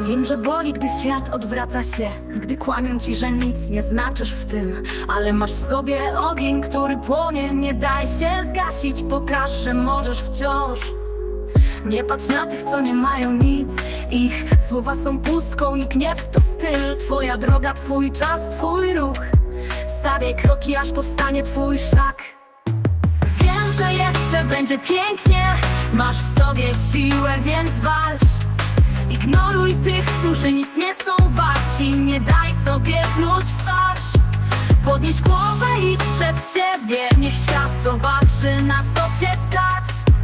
Wiem, że boli, gdy świat odwraca się Gdy kłamią ci, że nic nie znaczysz w tym. Ale masz w sobie ogień, który płonie Nie daj się zgasić, pokaż, że możesz wciąż. Nie patrz na tych, co nie mają nic. Ich słowa są pustką i gniew to styl. Twoja droga, twój czas, twój ruch. Stawiaj kroki, aż powstanie twój szlak. Wiem, że jeszcze będzie pięknie. Masz w sobie siłę, więc walcz Ignoruj tych, którzy nic nie są warci. Nie daj sobie pluć w twarz. Podnieś głowę i przed siebie. Niech świat zobaczy na co cię stać.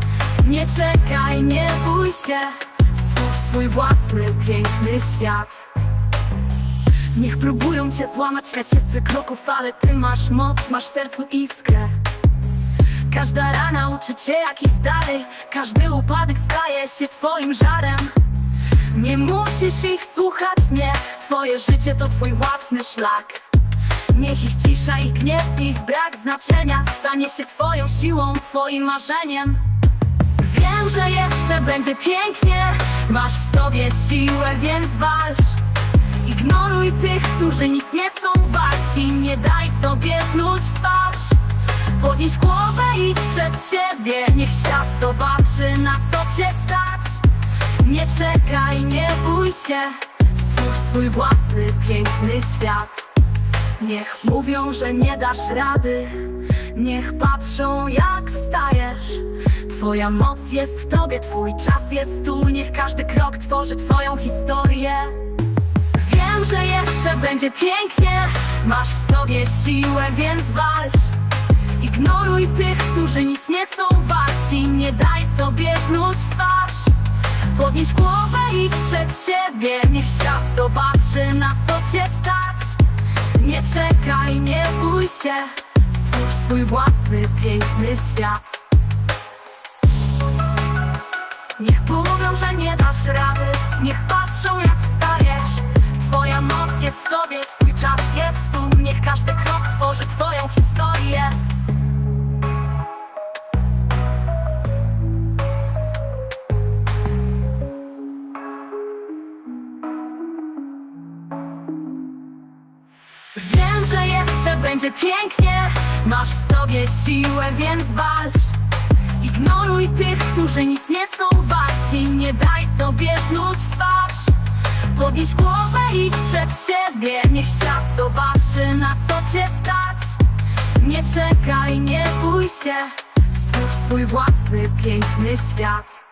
Nie czekaj, nie bój się. Stwórz swój własny, piękny świat. Niech próbują cię złamać, śmiać się z twych kroków Ale ty masz moc, masz w sercu iskrę. Każda rana uczy cię jakiś dalej. Każdy upadek staje się twoim żarem Nie musisz ich słuchać, nie. Twoje życie to twój własny szlak. Niech ich cisza i gniew, ich brak znaczenia Stanie się twoją siłą, twoim marzeniem. Wiem, że jeszcze będzie pięknie. Masz w sobie siłę, więc walcz. Ignoruj tych, którzy nic nie są warci. Nie daj sobie pluć w twarz. Podnieś głowę i przed siebie. Niech świat zobaczy na co cię stać Nie czekaj, nie bój się. Stwórz swój własny, piękny świat. Niech mówią, że nie dasz rady. Niech patrzą jak wstajesz. Twoja moc jest w tobie, twój czas jest tu. Niech każdy krok tworzy twoją historię. Wiem, że jeszcze będzie pięknie. Masz w sobie siłę, więc walcz. Ignoruj tych, którzy nic nie są warci. Nie daj sobie pluć Podnieś głowę i przed siebie. Niech świat zobaczy na co cię stać. Nie czekaj, nie bój się. Stwórz swój własny, piękny świat. Niech mówią, że nie dasz rady. Niech patrzą jak wstajesz. Twoja moc jest w tobie, Wiem, że jeszcze będzie pięknie. Masz w sobie siłę, więc walcz. Ignoruj tych, którzy nic nie są warci Nie daj sobie pluć w twarz. Podnieś głowę i przed siebie. Niech świat zobaczy na co cię stać. Nie czekaj, nie bój się. Stwórz swój własny, piękny świat